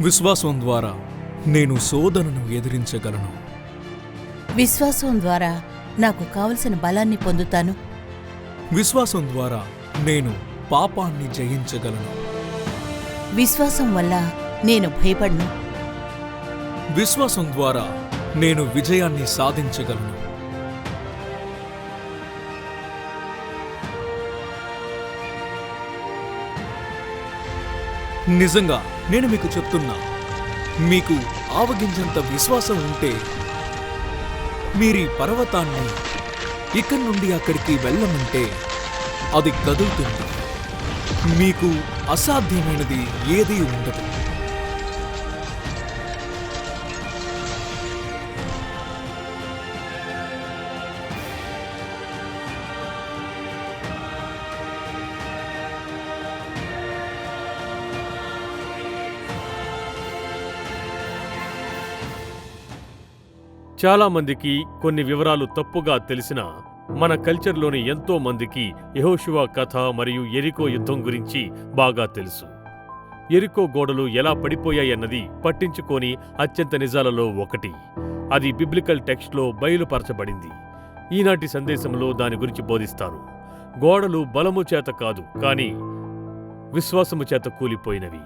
విశ్వాసం ద్వారా నేను శోధనను ఎదిరించగలను. విశ్వాసం ద్వారా నాకు కావలసిన బలాన్ని పొందుతాను. విశ్వాసం ద్వారా నేను పాపాన్ని జయించగలను. విశ్వాసం వల్ల నేను భయపడను. విశ్వాసం ద్వారా నేను విజయాన్ని సాధించగలను. నిజంగా నేను మీకు చెప్తున్నా. మీకు ఆవగింజంత విశ్వాసం ఉంటే మీరీ పర్వతాన్ని ఇక్కడి నుండి అక్కడికి వెళ్ళమంటే అది కదులుతుంది. మీకు అసాధ్యమైనది ఏదీ ఉండదు. చాలామందికి కొన్ని వివరాలు తప్పుగా తెలిసిన మన కల్చర్లోని ఎంతో మందికి యెహోషువ కథ మరియు ఎరికో యుద్ధం గురించి బాగా తెలుసు. ఎరికో గోడలు ఎలా పడిపోయాయన్నది పట్టించుకోని అత్యంత నిజాలలో ఒకటి. అది బిబ్లికల్ టెక్స్ట్లో బయలుపరచబడింది. ఈనాటి సందేశంలో దాని గురించి బోధిస్తాను గోడలు బలము చేత కాదు కానీ విశ్వాసము చేత కూలిపోయినవి.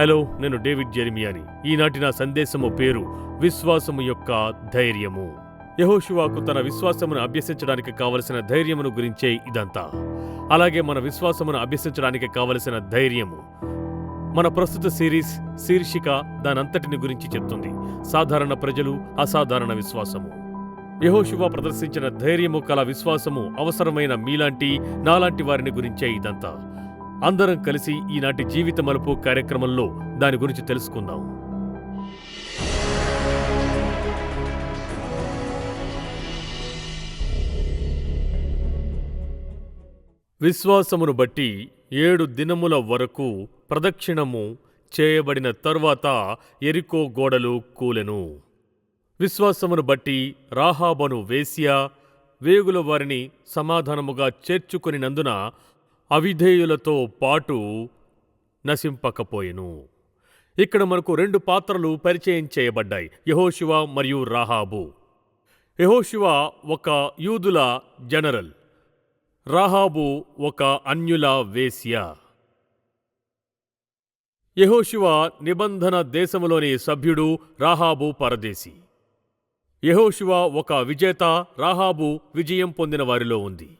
హలో నేను డేవిడ్ జెరిమియాని. ఈనాటి నా సందేశము పేరు విశ్వాసము యొక్క ధైర్యము. యెహోషువాకు తన విశ్వాసమును అభ్యసించడానికి కావలసిన ధైర్యమును గురించే ఇదంతా. అలాగే మన విశ్వాసమును అభ్యసించడానికి కావలసిన ధైర్యము. మన ప్రస్తుత సిరీస్ శీర్షిక దానంతటిని గురించి చెప్తుంది. సాధారణ ప్రజలు అసాధారణ విశ్వాసము. యహోశివ ప్రదర్శించిన ధైర్యము కల విశ్వాసము అవసరమైన మీలాంటి నాలాంటి వారిని గురించే ఇదంతా. అందరం కలిసి ఈనాటి జీవిత మలుపు కార్యక్రమంలో దాని గురించి తెలుసుకుందాం. విశ్వాసమును బట్టి ఏడు దినముల వరకు ప్రదక్షిణము చేయబడిన తరువాత ఎరికో గోడలు కూలెను. విశ్వాసమును బట్టి రాహాబను వేశ్య వేగుల వారిని సమాధానముగా చేర్చుకొనినందున అవిధేయులతో పాటు నశింపకపోయెను. ఇక్కడ మనకు రెండు పాత్రలు పరిచయం చేయబడ్డాయి యహోశివ మరియు రాహాబు. యహోశివ ఒక యూదుల జనరల్ రాహాబు ఒక అన్యుల వేశ్య. యహోశివ నిబంధన దేశములోని సభ్యుడు రాహాబు పరదేశి. యహోశివ ఒక విజేత రాహాబు విజయం పొందిన వారిలో ఉంది.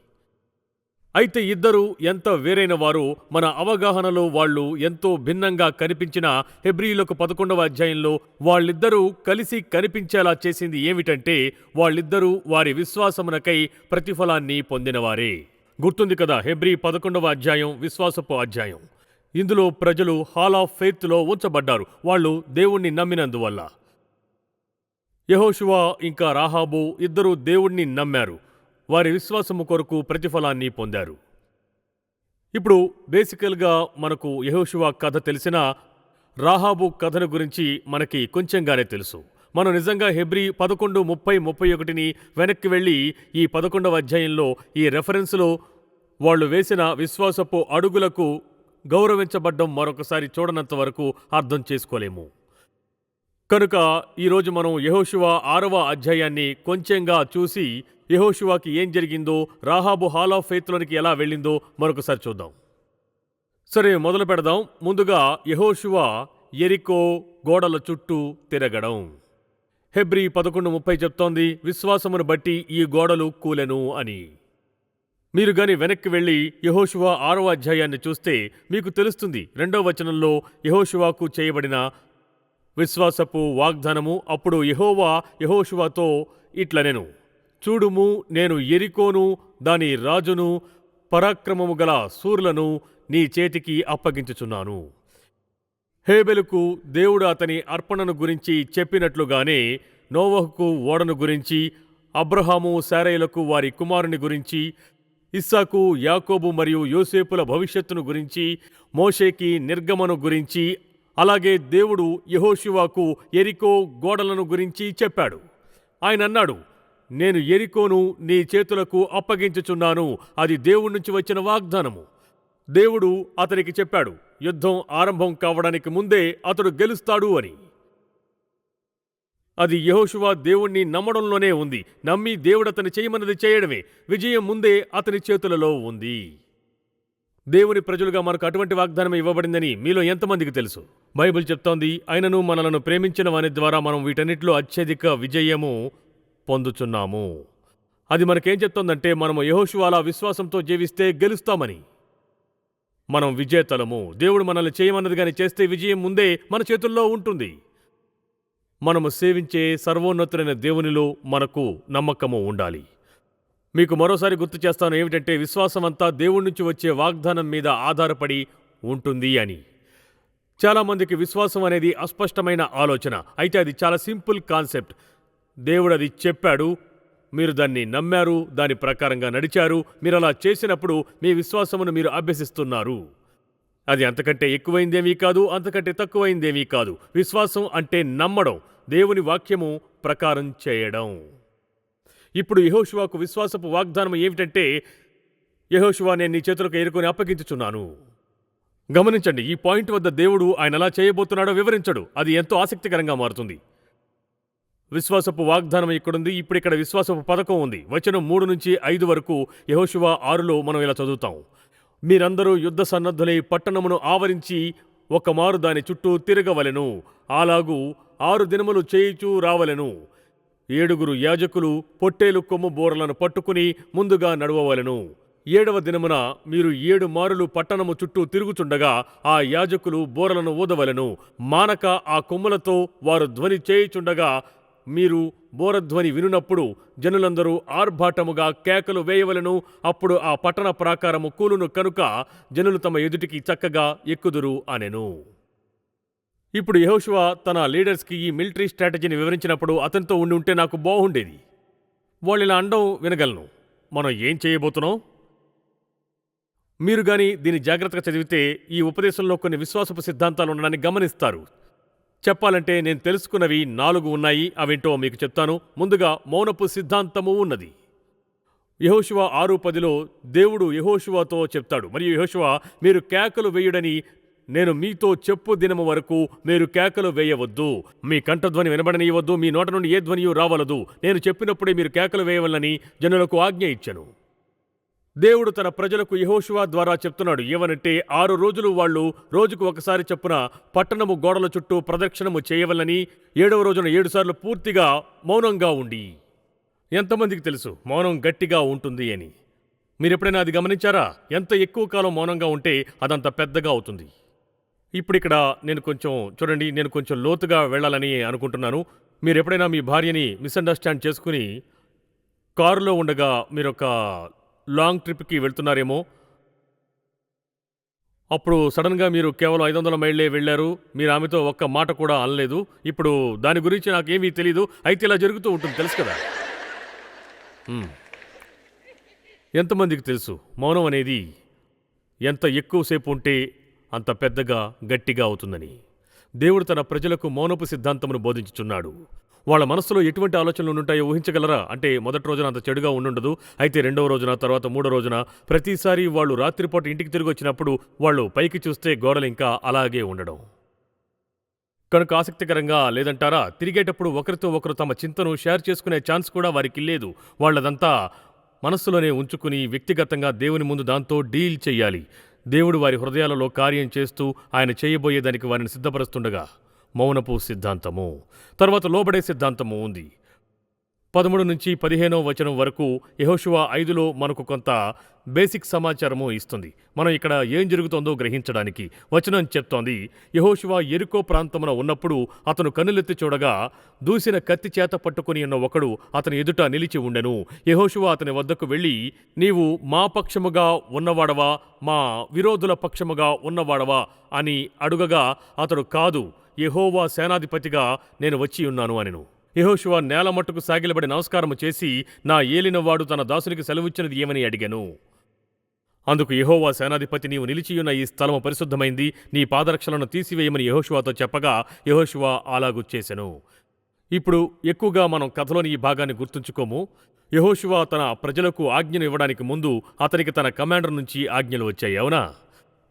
అయితే ఇద్దరు ఎంత వేరైన వారు. మన అవగాహనలో వాళ్ళు ఎంతో భిన్నంగా కనిపించిన హెబ్రియులకు పదకొండవ అధ్యాయంలో వాళ్ళిద్దరూ కలిసి కనిపించేలా చేసింది ఏమిటంటే వాళ్ళిద్దరూ వారి విశ్వాసమునకై ప్రతిఫలాన్ని పొందినవారే. గుర్తుంది కదా హెబ్రి పదకొండవ అధ్యాయం విశ్వాసపు అధ్యాయం. ఇందులో ప్రజలు హాల్ ఆఫ్ ఫెయిత్లో ఉంచబడ్డారు వాళ్ళు దేవుణ్ణి నమ్మినందువల్ల. యహోషువా ఇంకా రాహాబు ఇద్దరూ దేవుణ్ణి నమ్మారు. వారి విశ్వాసము కొరకు ప్రతిఫలాన్ని పొందారు. ఇప్పుడు బేసికల్గా మనకు యెహోషువ కథ తెలిసిన రాహాబు కథను గురించి మనకి కొంచెంగానే తెలుసు. మనం నిజంగా హెబ్రి పదకొండు ముప్పై ముప్పై ఒకటిని వెనక్కి వెళ్ళి ఈ పదకొండవ అధ్యాయంలో ఈ రెఫరెన్స్లో వాళ్ళు వేసిన విశ్వాసపు అడుగులకు గౌరవించబడ్డం మరొకసారి చూడనంత వరకు అర్థం చేసుకోలేము. కనుక ఈరోజు మనం యహోశివ ఆరవ అధ్యాయాన్ని కొంచెంగా చూసి యహోషువాకి ఏం జరిగిందో రాహాబు హాల్ ఆఫ్ ఫెయిత్లోనికి ఎలా వెళ్ళిందో మరొకసారి చూద్దాం. సరే మొదలు పెడదాం. ముందుగా యహోషువా ఎరికో గోడల చుట్టూ తిరగడం. హెబ్రి పదకొండు ముప్పై చెప్తోంది విశ్వాసమును బట్టి ఈ గోడలు కూలెను అని. మీరు గాని వెనక్కి వెళ్ళి యెహోషువ ఆరవ అధ్యాయాన్ని చూస్తే మీకు తెలుస్తుంది రెండవ వచనంలో యెహోషువాకు చేయబడిన విశ్వాసపు వాగ్దానము అప్పుడు యహోవా యెహోషువాతో ఇట్లనెను. చూడుము నేను ఎరికోను దాని రాజును పరాక్రమము గల సూర్లను నీ చేతికి అప్పగించుచున్నాను. హేబెలుకు దేవుడు అతని అర్పణను గురించి చెప్పినట్లుగానే నోవహుకు ఓడను గురించి అబ్రహాము శారయులకు వారి కుమారుని గురించి ఇస్సాకు యాకోబు మరియు యోసేపుల భవిష్యత్తును గురించి మోషేకి నిర్గమను గురించి అలాగే దేవుడు యహోశివాకు ఎరికో గోడలను గురించి చెప్పాడు. ఆయన అన్నాడు నేను ఎరికోను నీ చేతులకు అప్పగించుచున్నాను. అది దేవుడి నుంచి వచ్చిన వాగ్దానము. దేవుడు అతనికి చెప్పాడు యుద్ధం ఆరంభం కావడానికి ముందే అతడు గెలుస్తాడు అని. అది యహోశువా దేవుణ్ణి నమ్మడంలోనే ఉంది. నమ్మి దేవుడు అతని చేయమన్నది చేయడమే. విజయం ముందే అతని చేతులలో ఉంది. దేవుని ప్రజలుగా మనకు అటువంటి వాగ్దానం ఇవ్వబడిందని మీలో ఎంతమందికి తెలుసు? బైబిల్ చెప్తోంది ఆయనను మనలను ప్రేమించిన వాని ద్వారా మనం వీటన్నిటిలో అత్యధిక విజయము పొందుచున్నాము. అది మనకేం చెప్తోందంటే మనము యెహోషువాలా విశ్వాసంతో జీవిస్తే గెలుస్తామని. మనం విజేతలము. దేవుడు మనల్ని చేయమన్నది కానీ చేస్తే విజయం ముందే మన చేతుల్లో ఉంటుంది. మనము సేవించే సర్వోన్నతులైన దేవునిలో మనకు నమ్మకము ఉండాలి. మీకు మరోసారి గుర్తు చేస్తాను ఏమిటంటే విశ్వాసం అంతా దేవుడి నుంచి వచ్చే వాగ్దానం మీద ఆధారపడి ఉంటుంది అని. చాలామందికి విశ్వాసం అనేది అస్పష్టమైన ఆలోచన. అయితే అది చాలా సింపుల్ కాన్సెప్ట్. దేవుడు అది చెప్పాడు మీరు దాన్ని నమ్మారు దాని ప్రకారంగా నడిచారు మీరు అలా చేసినప్పుడు మీ విశ్వాసమును మీరు అభ్యసిస్తున్నారు. అది అంతకంటే ఎక్కువైందేమీ కాదు అంతకంటే తక్కువైందేమీ కాదు. విశ్వాసం అంటే నమ్మడం దేవుని వాక్యము ప్రకారం చేయడం. ఇప్పుడు యహోశివాకు విశ్వాసపు వాగ్దానం ఏమిటంటే యహోశివా నేను నీ చేతులకు ఏరుకొని అప్పగించుచున్నాను. గమనించండి ఈ పాయింట్ వద్ద దేవుడు ఆయన ఎలా చేయబోతున్నాడో వివరించడు. అది ఎంతో ఆసక్తికరంగా మారుతుంది. విశ్వాసపు వాగ్దానం ఇక్కడుంది. ఇప్పుడు ఇక్కడ విశ్వాసపు పథకం ఉంది. వచనం మూడు నుంచి ఐదు వరకు యహోశివ ఆరులో మనం ఇలా చదువుతాం. మీరందరూ యుద్ధ సన్నద్ధులై పట్టణమును ఆవరించి ఒక మారు దాని చుట్టూ తిరగవలెను. అలాగూ ఆరు దినములు చేయిచూ రావలెను. ఏడుగురు యాజకులు పొట్టేలు కొమ్ము బోరలను పట్టుకుని ముందుగా నడవవలెను. ఏడవ దినమున మీరు ఏడు మారులు పట్టణము చుట్టూ తిరుగుచుండగా ఆ యాజకులు బోరలను ఊదవలెను. మానక ఆ కొమ్ములతో వారు ధ్వని చేయుచుండగా మీరు బోరధ్వని వినునప్పుడు జనులందరూ ఆర్భాటముగా కేకలు వేయవలెను. అప్పుడు ఆ పట్టణ ప్రాకారము కూలును కనుక జనులు తమ ఎదుటికి చక్కగా ఎక్కుదురు అనెను. ఇప్పుడు యెహోషువ తన లీడర్స్కి ఈ మిలిటరీ స్ట్రాటజీని వివరించినప్పుడు అతనితో ఉండి ఉంటే నాకు బాగుండేది. వాళ్ళు ఇలా అండం వినగలను. మనం ఏం చేయబోతున్నాం? మీరు గాని దీన్ని జాగ్రత్తగా చదివితే ఈ ఉపదేశంలో కొన్ని విశ్వాసపు సిద్ధాంతాలు ఉండడాన్ని గమనిస్తారు. చెప్పాలంటే నేను తెలుసుకున్నవి నాలుగు ఉన్నాయి అవేంటో మీకు చెప్తాను. ముందుగా మౌనపు సిద్ధాంతము ఉన్నది. యహోశివ ఆరు పదిలో దేవుడు యహోశివతో చెప్తాడు. మరియు యహోశివ మీరు కేకలు వేయుడని నేను మీతో చెప్పు దినము వరకు మీరు కేకలు వేయవద్దు. మీ కంఠధ్వని వినబడనీయవద్దు. మీ నోట నుండి ఏ ధ్వనియు రావలదు. నేను చెప్పినప్పుడే మీరు కేకలు వేయవల్లని జనులకు ఆజ్ఞ ఇచ్చను. దేవుడు తన ప్రజలకు యెహోషువ ద్వారా చెప్తున్నాడు. ఏమనంటే ఆరు రోజులు వాళ్ళు రోజుకు ఒకసారి చొప్పున పట్టణము గోడల చుట్టూ ప్రదక్షిణము చేయవలని ఏడవ రోజున ఏడుసార్లు పూర్తిగా మౌనంగా ఉండి. ఎంతమందికి తెలుసు మౌనం గట్టిగా ఉంటుంది అని. మీరెప్పుడైనా అది గమనించారా? ఎంత ఎక్కువ కాలం మౌనంగా ఉంటే అదంత పెద్దగా అవుతుంది. ఇప్పుడు ఇక్కడ నేను కొంచెం చూడండి నేను కొంచెం లోతుగా వెళ్ళాలని అనుకుంటున్నాను. మీరు ఎప్పుడైనా మీ భార్యని మిస్అండర్స్టాండ్ చేసుకుని కారులో ఉండగా మీరు ఒక లాంగ్ ట్రిప్కి వెళ్తున్నారేమో. అప్పుడు సడన్గా మీరు కేవలం ఐదు వందల మైళ్ళే వెళ్ళారు. మీరు ఆమెతో ఒక్క మాట కూడా అనలేదు. ఇప్పుడు దాని గురించి నాకేమీ తెలీదు. అయితే ఇలా జరుగుతూ ఉంటుంది తెలుసు కదా? ఎంతమందికి తెలుసు? మౌనం అనేది ఎంత ఎక్కువసేపు ఉంటే అంత పెద్దగా గట్టిగా అవుతుందని. దేవుడు తన ప్రజలకు మౌనపు సిద్ధాంతమును బోధించుచున్నాడు. వాళ్ళ మనసులో ఎటువంటి ఆలోచనలు ఉంటాయో ఊహించగలరా? అంటే మొదటి రోజున అంత చెడుగా ఉండుండదు అయితే రెండవ రోజున తర్వాత మూడో రోజున ప్రతిసారి వాళ్ళు రాత్రిపూట ఇంటికి తిరిగి వచ్చినప్పుడు వాళ్ళు పైకి చూస్తే గోడలు ఇంకా అలాగే ఉండడం. కనుక ఆసక్తికరంగా లేదంటారా? తిరిగేటప్పుడు ఒకరితో ఒకరు తమ చింతను షేర్ చేసుకునే ఛాన్స్ కూడా వారికి లేదు. వాళ్ళదంతా మనస్సులోనే ఉంచుకుని వ్యక్తిగతంగా దేవుని ముందు దాంతో డీల్ చేయాలి దేవుడు వారి హృదయాలలో కార్యం చేస్తూ ఆయన చేయబోయేదానికి వారిని సిద్ధపరుస్తుండగా మౌనపు సిద్ధాంతము. తర్వాత లోబడే సిద్ధాంతము ఉంది. పదమూడు నుంచి పదిహేనో వచనం వరకు యెహోషువ ఐదులో మనకు కొంత బేసిక్ సమాచారము ఇస్తుంది. మనం ఇక్కడ ఏం జరుగుతోందో గ్రహించడానికి వచనం చెప్తోంది. యెహోషువ ఎరుకో ప్రాంతమున ఉన్నప్పుడు అతను కన్నులెత్తి చూడగా దూసిన కత్తి చేత పట్టుకుని ఉన్న ఒకడు అతని ఎదుట నిలిచి ఉండెను. యెహోషువ అతని వద్దకు వెళ్ళి నీవు మా పక్షముగా ఉన్నవాడవా? మా విరోధుల పక్షముగా ఉన్నవాడవా? అని అడుగగా అతడు కాదు. యహోవా సేనాధిపతిగా నేను వచ్చి ఉన్నాను అనెను. యెహోషువ నేల మట్టుకు సాగిలబడి నమస్కారము చేసి నా ఏలినవాడు తన దాసునికి సెలవిచ్చినది ఏమని అడిగాను. అందుకు యహోవా సేనాధిపతి నీవు నిలిచియున్న ఈ స్థలము పరిశుద్ధమైంది నీ పాదరక్షలను తీసివేయమని యెహోషువాతో చెప్పగా యెహోషువ అలాగు చేసెను. ఇప్పుడు ఎక్కువగా మనం కథలోని ఈ భాగాన్ని గుర్తుంచుకోము. యెహోషువ తన ప్రజలకు ఆజ్ఞను ఇవ్వడానికి ముందు అతనికి తన కమాండర్ నుంచి ఆజ్ఞలు వచ్చాయి అవునా?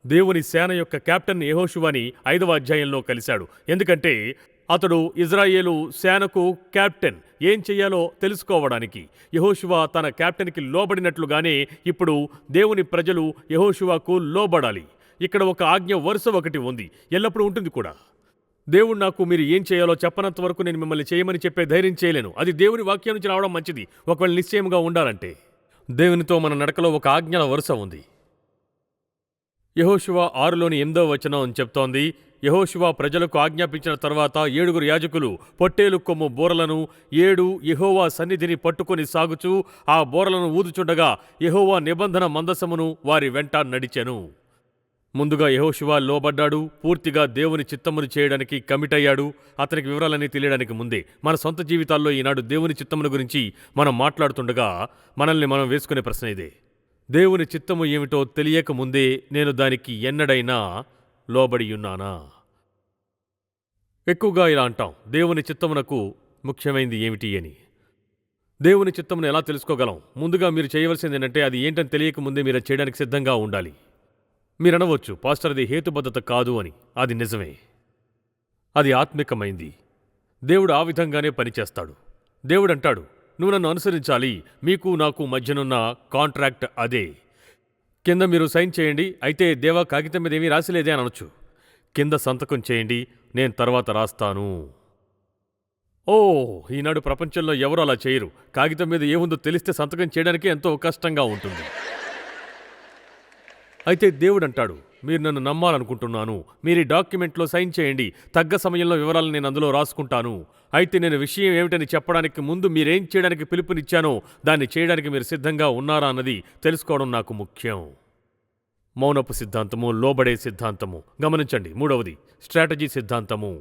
దేవుని సేన యొక్క కెప్టెన్ యహోషువాని ఐదవ అధ్యాయంలో కలిశాడు. ఎందుకంటే అతడు ఇజ్రాయేలు సేనకు కెప్టెన్ ఏం చెయ్యాలో తెలుసుకోవడానికి. యెహోషువ తన కెప్టెన్కి లోబడినట్లుగానే ఇప్పుడు దేవుని ప్రజలు యహోశివాకు లోబడాలి. ఇక్కడ ఒక ఆజ్ఞ వరుస ఒకటి ఉంది. ఎల్లప్పుడూ ఉంటుంది కూడా. దేవుడు నాకు మీరు ఏం చేయాలో చెప్పనంత వరకు నేను మిమ్మల్ని చేయమని చెప్పే ధైర్యం చేయలేను. అది దేవుని వాక్యం నుంచి రావడం మంచిది. ఒకవేళ నిశ్చయంగా ఉండాలంటే. దేవునితో మన నడకలో ఒక ఆజ్ఞల వరుస ఉంది. యహోశివ ఆరులోని ఎనిమిదో వచనం అని చెప్తోంది. యహోశివ ప్రజలకు ఆజ్ఞాపించిన తర్వాత ఏడుగురు యాజకులు పొట్టేలు కొమ్ము బోరలను ఏడు యహోవా సన్నిధిని పట్టుకొని సాగుచూ ఆ బోరలను ఊదుచుండగా యహోవా నిబంధన మందసమును వారి వెంట నడిచెను. ముందుగా యహోశివ లోబడ్డాడు పూర్తిగా దేవుని చిత్తమును చేయడానికి కమిట్ అయ్యాడు అతనికి వివరాలన్నీ తెలియడానికి ముందే మన సొంత జీవితాల్లో ఈనాడు దేవుని చిత్తమును గురించి మనం మాట్లాడుతుండగా మనల్ని మనం వేసుకునే ప్రశ్న ఇదే. దేవుని చిత్తము ఏమిటో తెలియక ముందే నేను దానికి ఎన్నడైనా లోబడియున్నానా? ఎక్కువగా ఇలా అంటాం దేవుని చిత్తమునకు ముఖ్యమైనది ఏమిటి అని. దేవుని చిత్తమును ఎలా తెలుసుకోగలం? ముందుగా మీరు చేయవలసింది ఏంటంటే అది ఏంటని తెలియక ముందే మీరు చేయడానికి సిద్ధంగా ఉండాలి. మీరు అనవచ్చు పాస్టర్ అది హేతుబద్ధత కాదు అని. అది నిజమే. అది ఆత్మికమైంది. దేవుడు ఆ విధంగానే పనిచేస్తాడు. దేవుడు అంటాడు నువ్వు నన్ను అనుసరించాలి. మీకు నాకు మధ్యనున్న కాంట్రాక్ట్ అదే. కింద మీరు సైన్ చేయండి. అయితే దేవా కాగితం మీద ఏమీ రాసిలేదే అని అనొచ్చు. కింద సంతకం చేయండి. నేను తర్వాత రాస్తాను. ఓ ఈనాడు ప్రపంచంలో ఎవరు అలా చేయరు. కాగితం మీద ఏముందో తెలిస్తే సంతకం చేయడానికి ఎంతో కష్టంగా ఉంటుంది. అయితే దేవుడు అంటాడు మీరు నన్ను నమ్మాలనుకుంటున్నాను. మీరు ఈ డాక్యుమెంట్లో సైన్ చేయండి. తగ్గ సమయంలో వివరాలు నేను అందులో రాసుకుంటాను. అయితే నేను విషయం ఏమిటని చెప్పడానికి ముందు మీరేం చేయడానికి పిలుపునిచ్చానో దాన్ని చేయడానికి మీరు సిద్ధంగా ఉన్నారా అన్నది తెలుసుకోవడం నాకు ముఖ్యం. మౌనపు సిద్ధాంతము లోబడే సిద్ధాంతము. గమనించండి మూడవది స్ట్రాటజీ సిద్ధాంతము.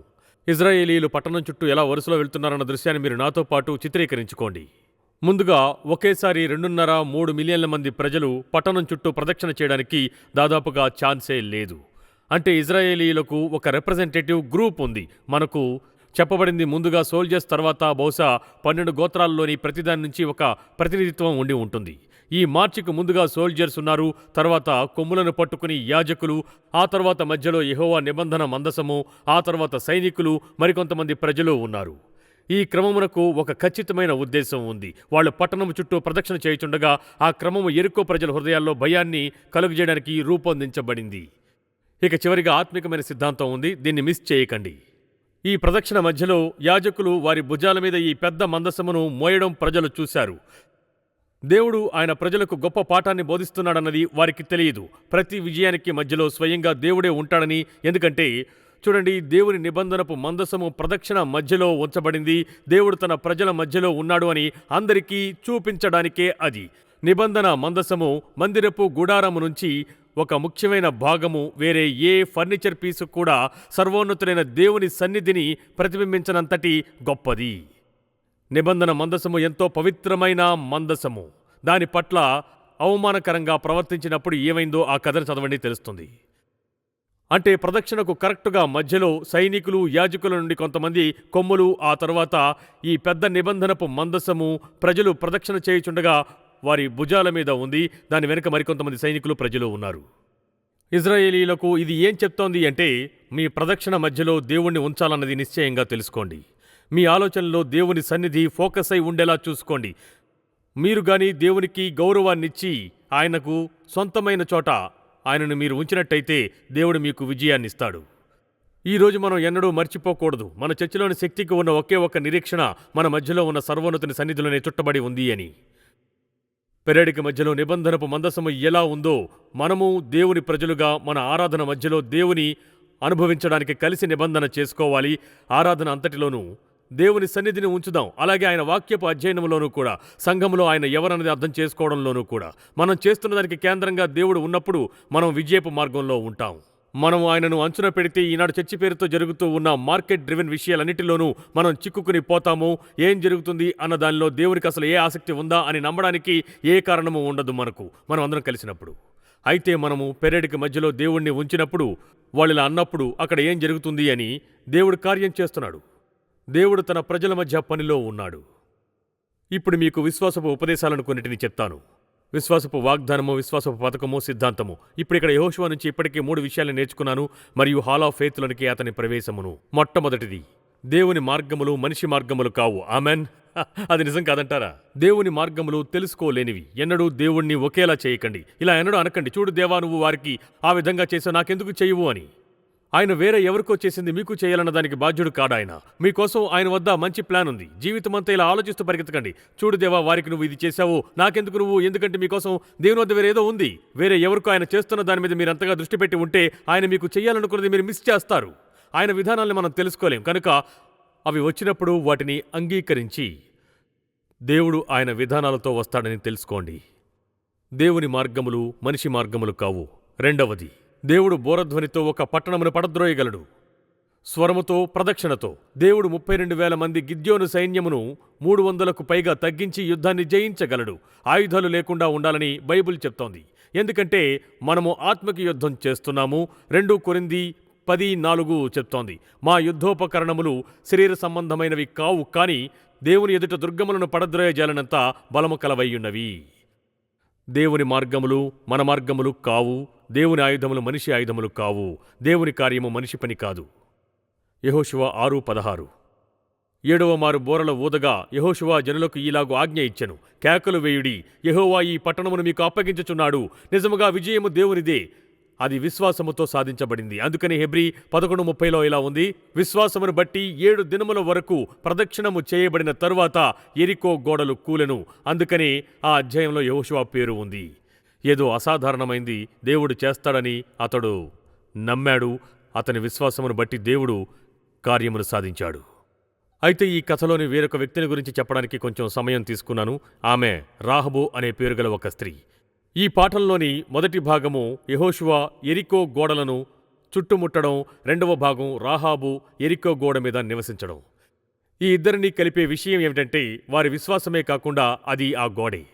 ఇజ్రాయేలీలు పట్టణం చుట్టూ ఎలా వరుసలో వెళ్తున్నారన్న దృశ్యాన్ని మీరు నాతో పాటు చిత్రీకరించుకోండి. ముందుగా ఒకేసారి రెండున్నర మూడు మిలియన్ల మంది ప్రజలు పట్టణం చుట్టూ ప్రదక్షిణ చేయడానికి దాదాపుగా ఛాన్సే లేదు. అంటే ఇజ్రాయేలీలకు ఒక రిప్రజెంటేటివ్ గ్రూప్ ఉంది. మనకు చెప్పబడింది ముందుగా సోల్జర్స్ తర్వాత బహుశా పన్నెండు గోత్రాల్లోని ప్రతిదాని నుంచి ఒక ప్రతినిధిత్వం ఉండి ఉంటుంది. ఈ మార్చికి ముందుగా సోల్జర్స్ ఉన్నారు. తర్వాత కొమ్ములను పట్టుకుని యాజకులు ఆ తర్వాత మధ్యలో యహోవా నిబంధన మందసము ఆ తర్వాత సైనికులు మరికొంతమంది ప్రజలు ఉన్నారు. ఈ క్రమమునకు ఒక ఖచ్చితమైన ఉద్దేశం ఉంది. వాళ్ళు పట్టణం చుట్టూ ప్రదక్షిణ చేయుచుండగా ఆ క్రమము ఎరుకో ప్రజల హృదయాల్లో భయాన్ని కలుగజేయడానికి రూపొందించబడింది. ఇక చివరిగా ఆత్మికమైన సిద్ధాంతం ఉంది. దీన్ని మిస్ చేయకండి. ఈ ప్రదక్షిణ మధ్యలో యాజకులు వారి భుజాల మీద ఈ పెద్ద మందసమును మోయడం ప్రజలు చూశారు. దేవుడు ఆయన ప్రజలకు గొప్ప పాఠాన్ని బోధిస్తున్నాడన్నది వారికి తెలియదు. ప్రతి విజయానికి మధ్యలో స్వయంగా దేవుడే ఉంటాడని ఎందుకంటే చూడండి దేవుని నిబంధనపు మందసము ప్రదక్షిణ మధ్యలో ఉంచబడింది. దేవుడు తన ప్రజల మధ్యలో ఉన్నాడు అని అందరికీ చూపించడానికే అది. నిబంధన మందసము మందిరపు గుడారము నుంచి ఒక ముఖ్యమైన భాగము వేరే ఏ ఫర్నిచర్ పీసు కూడా సర్వోన్నతులైన దేవుని సన్నిధిని ప్రతిబింబించనంతటి గొప్పది. నిబంధన మందసము ఎంతో పవిత్రమైన మందసము. దాని పట్ల అవమానకరంగా ప్రవర్తించినప్పుడు ఏమైందో ఆ కథను చదవండి తెలుస్తుంది. అంటే ప్రదక్షిణకు కరెక్టుగా మధ్యలో సైనికులు యాజకుల నుండి కొంతమంది కొమ్ములు ఆ తర్వాత ఈ పెద్ద నిబంధనపు మందసము ప్రజలు ప్రదక్షిణ చేయుచుండగా వారి భుజాల మీద ఉంది. దాని వెనుక మరికొంతమంది సైనికులు ప్రజలు ఉన్నారు. ఇజ్రాయేలీలకు ఇది ఏం చెప్తోంది అంటే మీ ప్రదక్షిణ మధ్యలో దేవుణ్ణి ఉంచాలన్నది నిశ్చయంగా తెలుసుకోండి. మీ ఆలోచనలో దేవుని సన్నిధి ఫోకస్ అయి ఉండేలా చూసుకోండి. మీరు కానీ దేవునికి గౌరవాన్నిచ్చి ఆయనకు సొంతమైన చోట ఆయనను మీరు ఉంచినట్టయితే దేవుడు మీకు విజయాన్నిస్తాడు. ఈరోజు మనం ఎన్నడూ మర్చిపోకూడదు. మన చర్చిలోని శక్తికి ఉన్న ఒకే ఒక నిరీక్షణ మన మధ్యలో ఉన్న సర్వోన్నతుని సన్నిధిలోనే చుట్టబడి ఉంది అని. పెరడికి మధ్యలో నిబంధనపు మందసము ఎలా ఉందో మనము దేవుని ప్రజలుగా మన ఆరాధన మధ్యలో దేవుని అనుభవించడానికి కలిసి నిబంధన చేసుకోవాలి. ఆరాధన అంతటిలోనూ దేవుని సన్నిధిని ఉంచుదాం. అలాగే ఆయన వాక్యపు అధ్యయనంలోనూ కూడా సంఘంలో ఆయన ఎవరన్నది అర్థం చేసుకోవడంలోనూ కూడా. మనం చేస్తున్న దానికి కేంద్రంగా దేవుడు ఉన్నప్పుడు మనం విజయపు మార్గంలో ఉంటాం. మనం ఆయనను అంచున పెడితే ఈనాడు చర్చి పేరుతో జరుగుతూ ఉన్న మార్కెట్ డ్రివెన్ విషయాలన్నిటిలోనూ మనం చిక్కుకుని పోతాము. ఏం జరుగుతుంది అన్న దానిలో దేవునికి అసలు ఏ ఆసక్తి ఉందా అని నమ్మడానికి ఏ కారణము ఉండదు మనకు. మనం అందరం కలిసినప్పుడు. అయితే మనము పెరేడికి మధ్యలో దేవుణ్ణి ఉంచినప్పుడు వాళ్ళు అన్నప్పుడు అక్కడ ఏం జరుగుతుంది అని దేవుడు కార్యం చేస్తున్నాడు. దేవుడు తన ప్రజల మధ్య పనిలో ఉన్నాడు. ఇప్పుడు మీకు విశ్వాసపు ఉపదేశాలను కొన్నిటిని చెప్తాను. విశ్వాసపు వాగ్దానము విశ్వాసపు పథకము సిద్ధాంతము. ఇప్పుడు ఇక్కడ యహోశివ నుంచి ఇప్పటికే మూడు విషయాలు నేర్చుకున్నాను మరియు హాల్ ఆఫ్ ఫెయిత్లోనికి అతని ప్రవేశమును. మొట్టమొదటిది దేవుని మార్గములు మనిషి మార్గములు కావు. ఆమెన్. అది నిజం కాదంటారా? దేవుని మార్గములు తెలుసుకోలేనివి. ఎన్నడూ దేవుణ్ణి ఒకేలా చేయకండి. ఇలా ఎన్నడూ అనకండి. చూడు దేవా నువ్వు వారికి ఆ విధంగా చేసా నాకెందుకు చేయవు అని. ఆయన వేరే ఎవరికో చేసింది మీకు చేయాలన్న దానికి బాధ్యుడు కాడాయన మీకోసం ఆయన వద్ద మంచి ప్లాన్ ఉంది. జీవితమంతా ఇలా ఆలోచిస్తూ పరిగెత్తకండి. చూడు దేవా వారికి నువ్వు ఇది చేశావు. నాకెందుకు నువ్వు? ఎందుకంటే మీకోసం దేవుని వద్ద వేరేదో ఉంది. వేరే ఎవరికో ఆయన చేస్తున్న దాని మీద మీరు అంతగా దృష్టి పెట్టి ఉంటే ఆయన మీకు చేయాలనుకున్నది మీరు మిస్ చేస్తారు. ఆయన విధానాల్ని మనం తెలుసుకోలేం. కనుక అవి వచ్చినప్పుడు వాటిని అంగీకరించి దేవుడు ఆయన విధానాలతో వస్తాడని తెలుసుకోండి. దేవుని మార్గములు మనిషి మార్గములు కావు. రెండవది దేవుడు బోరధ్వనితో ఒక పట్టణమును పడద్రోయగలడు. స్వరముతో ప్రదక్షిణతో. దేవుడు ముప్పై రెండు వేల మంది గిద్యోను సైన్యమును మూడు వందలకు పైగా తగ్గించి యుద్ధాన్ని జయించగలడు. ఆయుధాలు లేకుండా ఉండాలని బైబిల్ చెప్తోంది. ఎందుకంటే మనము ఆత్మకి యుద్ధం చేస్తున్నాము. రెండు కొరింది పది నాలుగు చెప్తోంది. మా యుద్ధోపకరణములు శరీర సంబంధమైనవి కావు కాని దేవుని ఎదుట దుర్గములను పడద్రోయజాలనంత బలము కలవయ్యున్నవి. దేవుని మార్గములు మన మార్గములు కావు. దేవుని ఆయుధములు మనిషి ఆయుధములు కావు. దేవుని కార్యము మనిషి పని కాదు. యహోశివ ఆరు పదహారు. ఏడవ మారు బోరల ఊదగా యహోశివ జనులకు ఈలాగు ఆజ్ఞ ఇచ్చెను. కేకలు వేయుడి యెహోవా ఈ పట్టణమును మీకు అప్పగించుచున్నాడు. నిజముగా విజయము దేవునిదే. అది విశ్వాసముతో సాధించబడింది. అందుకని హెబ్రి పదకొండు ముప్పైలో ఇలా ఉంది. విశ్వాసమును బట్టి ఏడు దినముల వరకు ప్రదక్షిణము చేయబడిన తరువాత ఎరికో గోడలు కూలెను. అందుకని ఆ అధ్యాయంలో యహోశివ పేరు ఉంది. ఏదో అసాధారణమైంది దేవుడు చేస్తాడని అతడు నమ్మాడు. అతని విశ్వాసమును బట్టి దేవుడు కార్యమును సాధించాడు. అయితే ఈ కథలోని వేరొక వ్యక్తిని గురించి చెప్పడానికి కొంచెం సమయం తీసుకున్నాను. ఆమె రాహబు అనే పేరు గల ఒక స్త్రీ. ఈ పాఠంలోని మొదటి భాగము యహోషువా ఎరికో గోడలను చుట్టుముట్టడం రెండవ భాగం రాహాబు ఎరికో గోడ మీద నివసించడం. ఈ ఇద్దరినీ కలిపే విషయం ఏమిటంటే వారి విశ్వాసమే కాకుండా అది ఆ గోడే.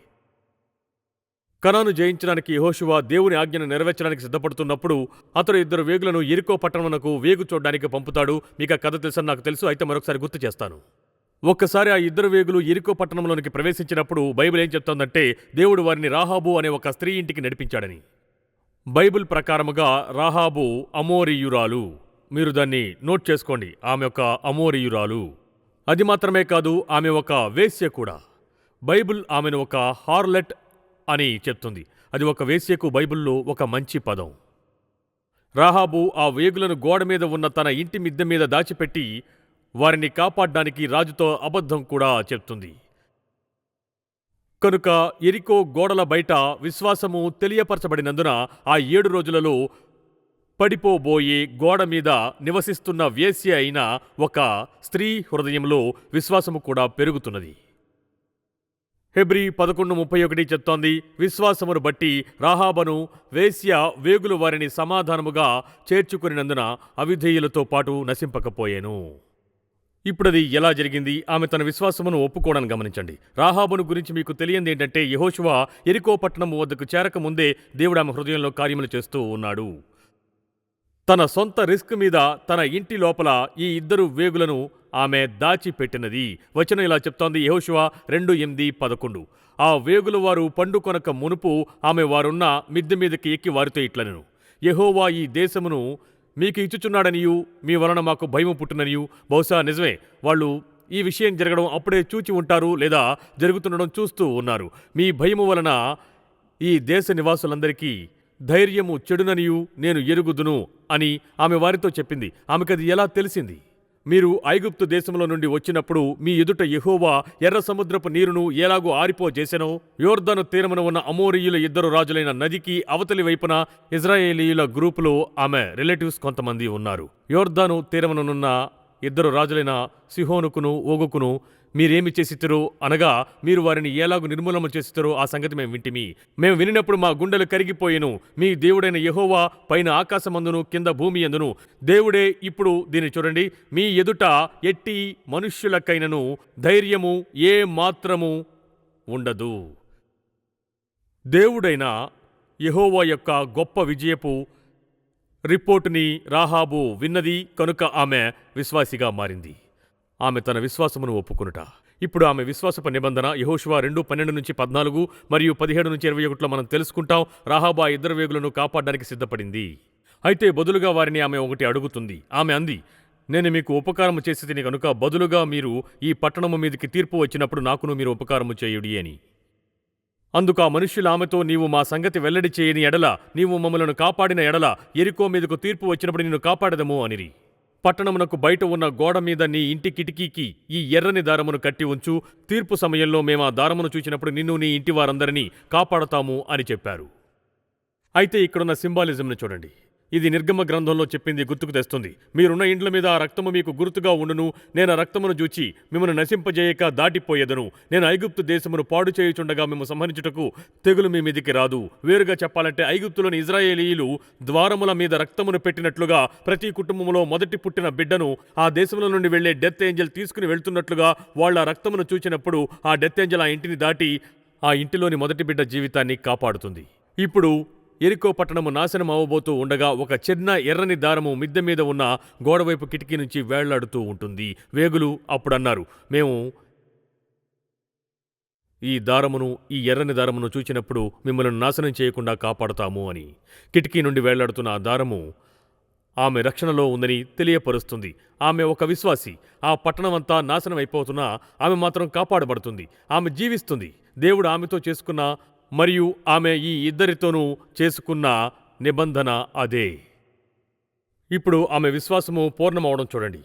కనాను జయించడానికి యెహోషువ దేవుని ఆజ్ఞను నెరవేర్చడానికి సిద్ధపడుతున్నప్పుడు అతడు ఇద్దరు వేగులను ఇరుకో పట్టణమునకు వేగు చూడడానికి పంపుతాడు. మీకు కథ తెలుసని నాకు తెలుసు. అయితే మరొకసారి గుర్తు చేస్తాను. ఒక్కసారి ఆ ఇద్దరు వేగులు ఎరికో పట్టణంలోనికి ప్రవేశించినప్పుడు బైబిల్ ఏం చెప్తోందంటే దేవుడు వారిని రాహాబు అనే ఒక స్త్రీ ఇంటికి నడిపించాడని. బైబిల్ ప్రకారముగా రాహాబు అమోరియురాలు. మీరు దాన్ని నోట్ చేసుకోండి. ఆమె ఒక అమోరియురాలు. అది మాత్రమే కాదు ఆమె ఒక వేశ్య కూడా. బైబిల్ ఆమెను ఒక హార్లెట్ అని చెప్తుంది. అది ఒక వేశ్యకు బైబిల్లో ఒక మంచి పదం. రాహాబు ఆ వేగులను గోడ మీద ఉన్న తన ఇంటి మిద్దె మీద దాచిపెట్టి వారిని కాపాడ్డానికి రాజుతో అబద్ధం కూడా చెప్తుంది. కనుక ఎరికో గోడల బయట విశ్వాసము తెలియపరచబడినందున ఆ ఏడు రోజులలో పడిపోబోయే గోడ మీద నివసిస్తున్న వేశ్య అయిన ఒక స్త్రీ హృదయంలో విశ్వాసము కూడా పెరుగుతున్నది. హెబ్రి పదకొండు ముప్పై ఒకటి చెప్తోంది. విశ్వాసమును బట్టి రాహాబను వేశ్య వేగులు వారిని సమాధానముగా చేర్చుకునినందున అవిధేయులతో పాటు నశింపకపోయాను. ఇప్పుడది ఎలా జరిగింది? ఆమె తన విశ్వాసమును ఒప్పుకోవడం గమనించండి. రాహాబును గురించి మీకు తెలియంది ఏంటంటే యహోశువ ఎరికో పట్టణము వద్దకు చేరక ముందే దేవుడు ఆమె హృదయంలో కార్యములు చేస్తూ ఉన్నాడు. తన సొంత రిస్క్ మీద తన ఇంటి లోపల ఈ ఇద్దరు వేగులను ఆమె దాచిపెట్టినది. వచనం ఇలా చెప్తోంది. యహోశివ రెండు ఎనిమిది పదకొండు. ఆ వేగుల వారు పండుకొనక మునుపు ఆమె వారున్న మిద్దె మీదకి ఎక్కి వారితో ఇట్లనెను. యహోవా ఈ దేశమును మీకు ఇచ్చుచున్నాడనియు మీ వలన మాకు భయము పుట్టుననియు. బహుశా నిజమే వాళ్ళు ఈ విషయం జరగడం అప్పుడే చూచి ఉంటారు లేదా జరుగుతుండడం చూస్తూ ఉన్నారు. మీ భయము వలన ఈ దేశ నివాసులందరికీ ధైర్యము చెడుననియు నేను ఎరుగుదును అని ఆమె వారితో చెప్పింది. ఆమెకది ఎలా తెలిసింది? మీరు ఐగుప్తు దేశంలో నుండి వచ్చినప్పుడు మీ ఎదుట యెహోవా ఎర్ర సముద్రపు నీరును ఎలాగూ ఆరిపోజేసెనో యోర్ధను తీరమున ఉన్న అమోరియుల ఇద్దరు రాజులైన నదికి అవతలి వైపున ఇజ్రాయేలీయుల గ్రూపులో ఆమె రిలేటివ్స్ కొంతమంది ఉన్నారు. యోర్దాను తీరముననున్న ఇద్దరు రాజులైన సిహోనుకును ఓగుకును మీరేమి చేసిద్దరో అనగా మీరు వారిని ఎలాగు నిర్మూలన చేసిద్దరో ఆ సంగతి మేము వింటిమి. మేము వినినప్పుడు మా గుండెలు కరిగిపోయెను. మీ దేవుడైన యెహోవా పైన ఆకాశమందును కింద భూమి ఎందును దేవుడే ఇప్పుడు దీన్ని చూడండి. మీ ఎదుట ఎట్టి మనుష్యులకైనను ధైర్యము ఏ మాత్రము ఉండదు. దేవుడైన యెహోవా యొక్క గొప్ప విజయపు రిపోర్టుని రాహాబు విన్నది కనుక ఆమె విశ్వాసిగా మారింది. ఆమె తన విశ్వాసమును ఒప్పుకునుట. ఇప్పుడు ఆమె విశ్వాసపు నిబంధన యహోషువ రెండు పన్నెండు నుంచి పద్నాలుగు మరియు పదిహేడు నుంచి ఇరవై ఒకటిలో మనం తెలుసుకుంటాం. రాహాబా ఇద్దరు వేగులను కాపాడడానికి సిద్ధపడింది. అయితే బదులుగా వారిని ఆమె ఒకటి అడుగుతుంది. ఆమె అంది నేను మీకు ఉపకారము చేసి తిని కనుక బదులుగా మీరు ఈ పట్టణము మీదకి తీర్పు వచ్చినప్పుడు నాకును మీరు ఉపకారము చేయుడి అని. అందుకు ఆ మనుష్యులు ఆమెతో నీవు మా సంగతి వెల్లడి చేయని ఎడల నీవు మమ్మలను కాపాడిన ఎడల ఎరికో మీదకు తీర్పు వచ్చినప్పుడు నిన్ను కాపాడదము అనిరి. పట్టణమునకు బయట ఉన్న గోడ మీద నీ ఇంటి కిటికీకి ఈ ఎర్రని దారమును కట్టి ఉంచు. తీర్పు సమయంలో మేము ఆ దారమును చూచినప్పుడు నిన్ను నీ ఇంటి వారందరినీ కాపాడతాము అని చెప్పారు. అయితే ఇక్కడున్న సింబాలిజంను చూడండి. ఇది నిర్గమ గ్రంథంలో చెప్పింది గుర్తుకు తెస్తుంది. మీరున్న ఇండ్ల మీద ఆ రక్తము మీకు గుర్తుగా ఉండును. నేను ఆ రక్తమును చూచి మిమ్మల్ని నశింపజేయక దాటిపోయేదను. నేను ఐగుప్తు దేశమును పాడు చేయుచుండగా మేము సంహరించుటకు తెగులు మీ మీదికి రాదు. వేరుగా చెప్పాలంటే ఐగుప్తులోని ఇజ్రాయేలీయులు ద్వారముల మీద రక్తమును పెట్టినట్లుగా ప్రతి కుటుంబంలో మొదటి పుట్టిన బిడ్డను ఆ దేశంలో నుండి వెళ్ళే డెత్ ఏంజల్ తీసుకుని వెళ్తున్నట్లుగా వాళ్ళ రక్తమును చూచినప్పుడు ఆ డెత్ ఏంజల్ ఆ ఇంటిని దాటి ఆ ఇంటిలోని మొదటి బిడ్డ జీవితాన్ని కాపాడుతుంది. ఇప్పుడు ఎరికో పట్టణము నాశనం అవ్వబోతూ ఉండగా ఒక చిన్న ఎర్రని దారము మిద్దె మీద ఉన్న గోడవైపు కిటికీ నుంచి వేళ్ళాడుతూ ఉంటుంది. వేగులు అప్పుడన్నారు మేము ఈ దారమును ఈ ఎర్రని దారమును చూచినప్పుడు మిమ్మల్ని నాశనం చేయకుండా కాపాడుతాము అని. కిటికీ నుండి వేళ్ళాడుతున్న ఆ దారము ఆమె రక్షణలో ఉందని తెలియపరుస్తుంది. ఆమె ఒక విశ్వాసి. ఆ పట్టణమంతా నాశనం అయిపోతున్నా ఆమె మాత్రం కాపాడబడుతుంది. ఆమె జీవిస్తుంది. దేవుడు ఆమెతో చేసుకున్న మరియు ఆమె ఈ ఇద్దరితోనూ చేసుకున్న నిబంధన అదే. ఇప్పుడు ఆమె విశ్వాసము పూర్ణమవడం చూడండి.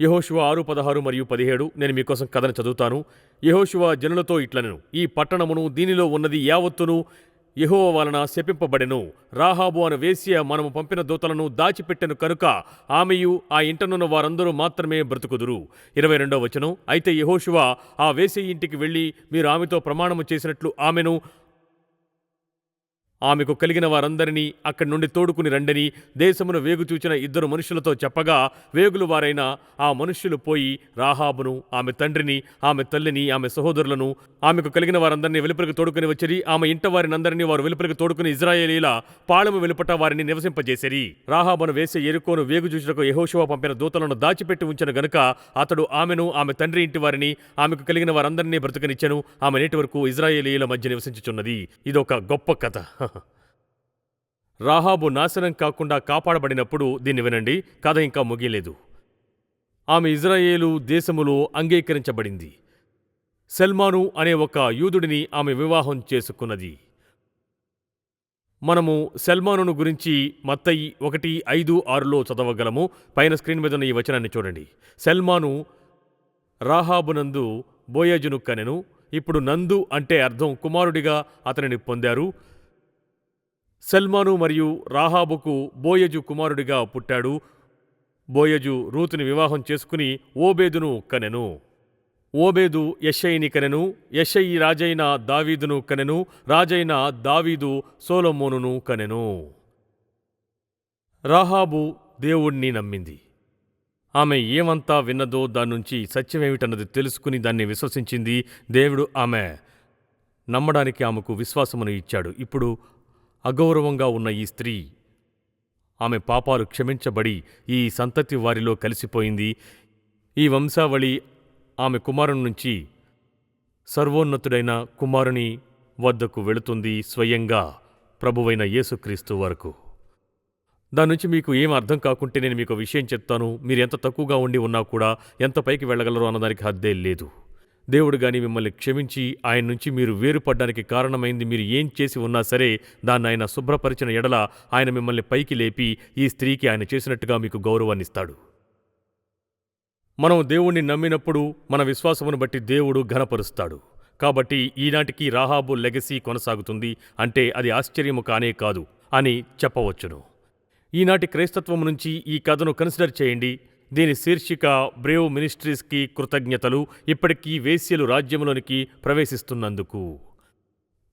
యహోశివ ఆరు పదహారు మరియు పదిహేడు నేను మీకోసం కథను చదువుతాను. యహోశివ జనులతో ఇట్లనను. ఈ పట్టణమును దీనిలో ఉన్నది యావత్తును యహోవ వలన శపింపబడెను. రాహాబు అను వేశ్య మనము పంపిన దూతలను దాచిపెట్టెను కనుక ఆమెయు ఆ ఇంటనున్న వారందరూ మాత్రమే బ్రతుకుదురు. ఇరవై రెండో వచనం అయితే యహోశివ ఆ వేశ్య ఇంటికి వెళ్ళి మీరు ఆమెతో ప్రమాణము చేసినట్లు ఆమెను ఆమెకు కలిగిన వారందరినీ అక్కడి నుండి తోడుకుని రండని దేశమును వేగు చూచిన ఇద్దరు మనుషులతో చెప్పగా వేగులు వారైన ఆ మనుష్యులు పోయి రాహాబును ఆమె తండ్రిని ఆమె తల్లిని ఆమె సహోదరులను ఆమెకు కలిగిన వారందరినీ వెలుపలికి తోడుకుని వచ్చిరి. ఆమె ఇంట వారినందరినీ వారు వెలుపలికి తోడుకుని ఇజ్రాయేలీల పాళము వెలుపట వారిని నివసింపజేసిరి. రాహాబును వేసే ఎరుకోను వేగు చూచుటకు పంపిన దూతలను దాచిపెట్టి ఉంచిన గనుక అతడు ఆమెను ఆమె తండ్రి ఇంటి వారిని ఆమెకు కలిగిన వారందరినీ బ్రతుకనిచ్చెను. ఆమె నేటి వరకు ఇజ్రాయేలీల మధ్య నివసించుచున్నది. ఇదొక గొప్ప కథ. రాహాబు నాశనం కాకుండా కాపాడబడినప్పుడు దీన్ని వినండి కథ ఇంకా ముగియలేదు. ఆమె ఇజ్రాయేలు దేశములో అంగీకరించబడింది. సల్మాను అనే ఒక యూదుడిని ఆమె వివాహం చేసుకున్నది. మనము సల్మానును గురించి మత్తయి ఒకటి ఐదు ఆరులో చదవగలము. పైన స్క్రీన్ మీద ఉన్న ఈ వచనాన్ని చూడండి. సల్మాను రాహాబునందు బోయజును కనెను. ఇప్పుడు నందు అంటే అర్థం కుమారుడిగా అతనిని పొందారు. సల్మాను మరియు రాహాబుకు బోయజు కుమారుడిగా పుట్టాడు. బోయజు రూతుని వివాహం చేసుకుని ఓబేదును కనెను. ఓబేదు యెషయిని కనెను యెషయి రాజైన దావీదును కనెను రాజైన దావీదు సోలమోనును కనెను. రాహాబు దేవుణ్ణి నమ్మింది. ఆమె ఏమంతా విన్నదో దాన్నుంచి సత్యమేమిటన్నది తెలుసుకుని దాన్ని విశ్వసించింది దేవుడు ఆమె. నమ్మడానికి ఆమెకు విశ్వాసమును ఇచ్చాడు. ఇప్పుడు అగౌరవంగా ఉన్న ఈ స్త్రీ ఆమె పాపాలు క్షమించబడి ఈ సంతతి వారిలో కలిసిపోయింది. ఈ వంశావళి ఆమె కుమారుని నుంచి సర్వోన్నతుడైన కుమారుని వద్దకు వెళుతుంది స్వయంగా ప్రభువైన యేసుక్రీస్తు వరకు. దాని నుంచి మీకు ఏం అర్థం కాకుంటే నేను మీకు విషయం చెప్తాను. మీరు ఎంత తక్కువగా ఉండి ఉన్నా కూడా ఎంత పైకి వెళ్ళగలరు అన్నదానికి హద్దే లేదు. దేవుడు గాని మిమ్మల్ని క్షమించి ఆయన నుంచి మీరు వేరుపడ్డానికి కారణమైంది మీరు ఏం చేసి ఉన్నా సరే దాన్ని ఆయన శుభ్రపరిచిన ఎడల ఆయన మిమ్మల్ని పైకి లేపి ఈ స్త్రీకి ఆయన చేసినట్టుగా మీకు గౌరవాన్నిస్తాడు. మనం దేవుణ్ణి నమ్మినప్పుడు మన విశ్వాసమును బట్టి దేవుడు ఘనపరుస్తాడు. కాబట్టి ఈనాటికి రాహాబు లెగసీ కొనసాగుతుంది అంటే అది ఆశ్చర్యము కానే కాదు అని చెప్పవచ్చును. ఈనాటి క్రైస్తత్వం నుంచి ఈ కథను కన్సిడర్ చేయండి. దీని శీర్షిక బ్రేవ్ మినిస్ట్రీస్కి కృతజ్ఞతలు ఇప్పటికీ వేశ్యలు రాజ్యంలోనికి ప్రవేశిస్తున్నందుకు.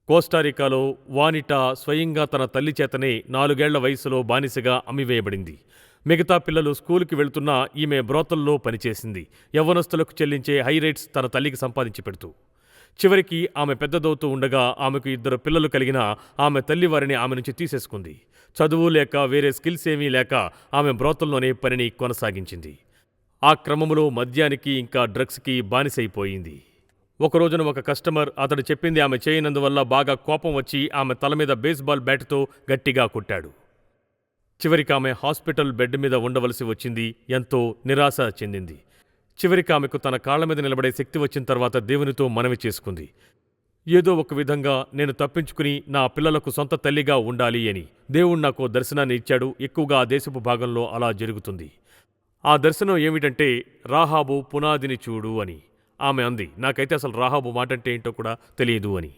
కోస్టారికాలో వానిటా స్వయంగా తన తల్లి చేతనే నాలుగేళ్ళ వయసులో బానిసగా అమ్మివేయబడింది. మిగతా పిల్లలు స్కూలుకి వెళ్తున్నా ఈమె బ్రోతల్లో పనిచేసింది. యవ్వనస్తులకు చెల్లించే హై రేట్స్ తన తల్లికి సంపాదించి పెడుతూ. చివరికి ఆమె పెద్దదవుతూ ఉండగా ఆమెకు ఇద్దరు పిల్లలు కలిగిన ఆమె తల్లి వారిని ఆమె నుంచి తీసేసుకుంది. చదువు లేక వేరే స్కిల్స్ ఏమీ లేక ఆమె బ్రోతల్లోనే పనిని కొనసాగించింది. ఆ క్రమంలో మద్యానికి ఇంకా డ్రగ్స్కి బానిసైపోయింది. ఒక రోజున ఒక కస్టమర్ అతడు చెప్పింది ఆమె చేయనందువల్ల బాగా కోపం వచ్చి ఆమె తల మీద బేస్బాల్ బ్యాట్తో గట్టిగా కొట్టాడు. చివరికి ఆమె హాస్పిటల్ బెడ్ మీద ఉండవలసి వచ్చింది ఎంతో నిరాశ చెందింది. చివరికి ఆమెకు తన కాళ్ళ మీద నిలబడే శక్తి వచ్చిన తర్వాత దేవునితో మనవి చేసుకుంది. ఏదో ఒక విధంగా నేను తప్పించుకుని నా పిల్లలకు సొంత తల్లిగా ఉండాలి అని దేవుడు నాకు దర్శనాన్ని ఇచ్చాడు. ఎక్కువగా ఆ దేశపు భాగంలో అలా జరుగుతుంది. ఆ దర్శనం ఏమిటంటే రాహాబు పునాదిని చూడు అని. ఆమె అంది నాకైతే అసలు రాహాబు మాట అంటే ఏంటో కూడా తెలియదు అని.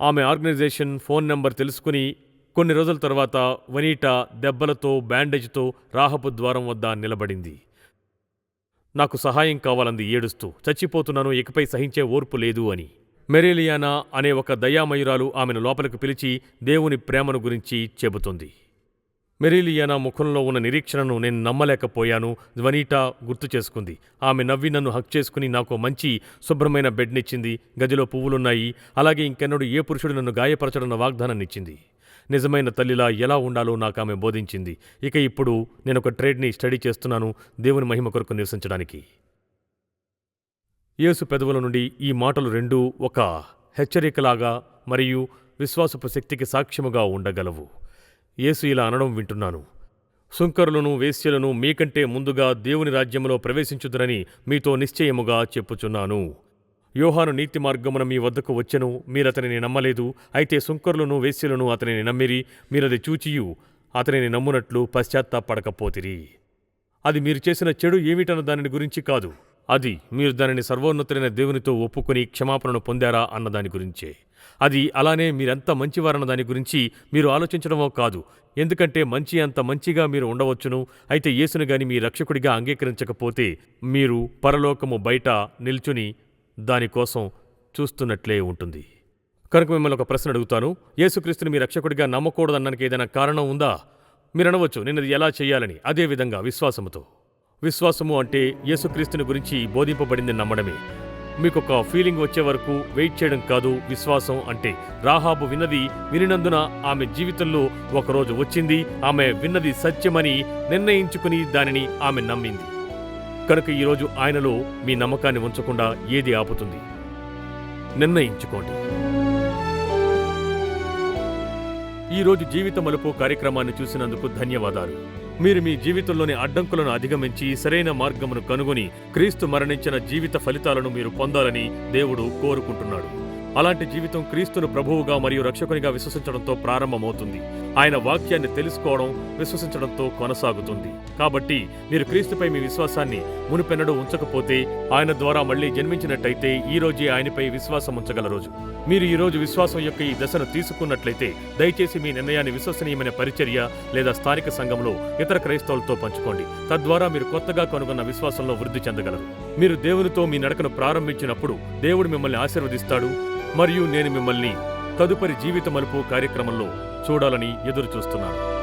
ఆమె ఆర్గనైజేషన్ ఫోన్ నెంబర్ తెలుసుకుని కొన్ని రోజుల తర్వాత వనీటా దెబ్బలతో బ్యాండేజ్తో రాహపు ద్వారం వద్ద నిలబడింది. నాకు సహాయం కావాలంది ఏడుస్తూ చచ్చిపోతున్నాను ఇకపై సహించే ఓర్పు లేదు అని. మెరేలియానా అనే ఒక దయామయురాలు ఆమెను లోపలికి పిలిచి దేవుని ప్రేమను గురించి చెబుతుంది. మెరీలియానా ముఖంలో ఉన్న నిరీక్షణను నేను నమ్మలేకపోయాను ధ్వనీటా గుర్తు చేసుకుంది. ఆమె నవ్వి నన్ను హక్ చేసుకుని నాకు మంచి శుభ్రమైన బెడ్నిచ్చింది. గదిలో పువ్వులున్నాయి. అలాగే ఇంకెన్నడు ఏ పురుషుడు నన్ను గాయపరచడన్న వాగ్దానాన్నిచ్చింది. నిజమైన తల్లిలా ఎలా ఉండాలో నాకు ఆమె బోధించింది. ఇక ఇప్పుడు నేను ఒక ట్రేడ్ని స్టడీ చేస్తున్నాను దేవుని మహిమ కొరకు నివసించడానికి. యేసు పెదవుల నుండి ఈ మాటలు రెండూ ఒక హెచ్చరికలాగా మరియు విశ్వాసపు శక్తికి సాక్ష్యముగా ఉండగలవు. యేసు ఇలా అనడం వింటున్నాను. సుంకరులను వేశ్యలను మీకంటే ముందుగా దేవుని రాజ్యములో ప్రవేశించుదురని మీతో నిశ్చయముగా చెప్పుచున్నాను. యోహాను నీతి మార్గమున మీ వద్దకు వచ్చెను మీరతనిని నమ్మలేదు. అయితే సుంకరులను వేశ్యలను అతనిని నమ్మిరి మీరది చూచియు అతనిని నమ్మునట్లు పశ్చాత్తాపడకపోతిరి. అది మీరు చేసిన చెడు ఏమిటన్న దానిని గురించి కాదు. అది మీరు దానిని సర్వోన్నతులైన దేవునితో ఒప్పుకొని క్షమాపణను పొందారా అన్న దాని గురించే. అది అలానే మీరెంత మంచివారన్న దాని గురించి మీరు ఆలోచించడమో కాదు. ఎందుకంటే మంచి అంత మంచిగా మీరు ఉండవచ్చును. అయితే యేసును గాని మీ రక్షకుడిగా అంగీకరించకపోతే మీరు పరలోకము బయట నిల్చుని దానికోసం చూస్తున్నట్లే ఉంటుంది. కనుక మిమ్మల్ని ఒక ప్రశ్న అడుగుతాను. యేసుక్రీస్తుని మీ రక్షకుడిగా నమ్మకూడదన్నానికి ఏదైనా కారణం ఉందా? మీరు అనవచ్చు నేను అది ఎలా చేయాలని. అదే విధంగా విశ్వాసముతో. విశ్వాసము అంటే యేసుక్రీస్తుని గురించి బోధింపబడింది నమ్మడమే. మీకు ఒక ఫీలింగ్ వచ్చే వరకు వెయిట్ చేయడం కాదు విశ్వాసం అంటే. రాహాబు విన్నది వినినందున ఆమె జీవితంలో ఒకరోజు వచ్చింది. ఆమె విన్నది సత్యమని నిర్ణయించుకుని దానిని ఆమె నమ్మింది. కనుక ఈరోజు ఆయనలో మీ నమ్మకాన్ని ఉంచకుండా ఏది ఆపుతుంది? నిర్ణయించుకోండి. ఈరోజు జీవిత మలుపు కార్యక్రమాన్ని చూసినందుకు ధన్యవాదాలు. మీరు మీ జీవితంలోని అడ్డంకులను అధిగమించి సరైన మార్గమును కనుగొని క్రీస్తు మరణించిన జీవిత ఫలితాలను మీరు పొందాలని దేవుడు కోరుకుంటున్నాడు. అలాంటి జీవితం క్రీస్తును ప్రభువుగా మరియు రక్షకునిగా విశ్వసించడంతో ప్రారంభమవుతుంది. ఆయన వాక్యాన్ని తెలుసుకోవడం విశ్వసించడంతో కొనసాగుతుంది. కాబట్టి మీరు క్రీస్తుపై మీ విశ్వాసాన్ని మునిపెన్నడూ ఉంచకపోతే ఆయన ద్వారా మళ్ళీ జన్మించినట్టయితే ఈ రోజే ఆయనపై విశ్వాసం ఉంచగల రోజు. మీరు ఈ రోజు విశ్వాసం యొక్క ఈ దశను తీసుకున్నట్లయితే దయచేసి మీ నిర్ణయాన్ని విశ్వసనీయమైన పరిచర్య లేదా స్థానిక సంఘంలో ఇతర క్రైస్తవులతో పంచుకోండి. తద్వారా మీరు కొత్తగా కనుగొన్న విశ్వాసంలో వృద్ధి చెందగలరు. మీరు దేవునితో మీ నడకను ప్రారంభించినప్పుడు దేవుడు మిమ్మల్ని ఆశీర్వదిస్తాడు. మరియు నేను మిమ్మల్ని తదుపరి జీవిత మలుపు కార్యక్రమంలో చూడాలని ఎదురుచూస్తున్నాను.